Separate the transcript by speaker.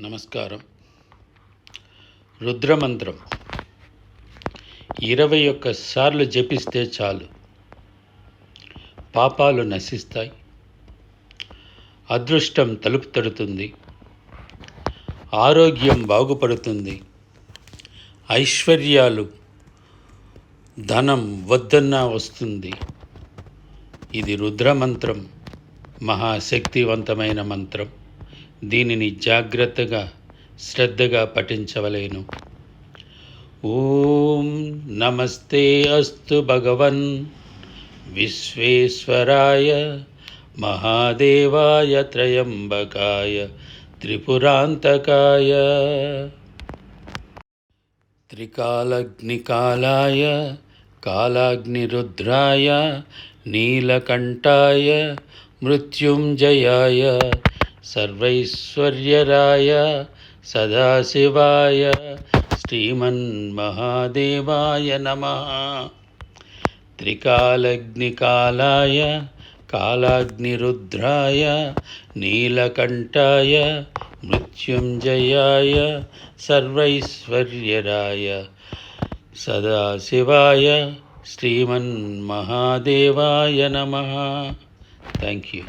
Speaker 1: నమస్కారం. రుద్రమంత్రం. ఇరవై ఒక్క సార్లు జపిస్తే చాలు. పాపాలు నశిస్తాయి. అదృష్టం తలుపు తడుతుంది. ఆరోగ్యం బాగుపడుతుంది. ఐశ్వర్యాలు ధనం వద్దన్నా వస్తుంది. ఇది రుద్రమంత్రం. మహాశక్తివంతమైన మంత్రం. దీనిని జాగ్రత్తగా శ్రద్ధగా పఠించవలేను. ఓం నమస్తే అస్తు భగవన్. విశ్వేశ్వరాయ మహాదేవాయ త్రయంబకాయ త్రిపురాంతకాయ. త్రికాలగ్నికాలాయ కాలాగ్నిరుద్రాయ నీలకంఠాయ మృత్యుంజయాయ సర్వైశ్వర్యరాయ సదాశివాయ శ్రీమన్మహాదేవాయ నమ. త్రికాలగ్నికాలాయ కాలాగ్నిరుద్రాయ నీలకంఠాయ మృత్యుంజయాయ సర్వైశ్వర్యరాయ సదాశివాయ శ్రీమన్మహాదేవాయ నమ. Thank you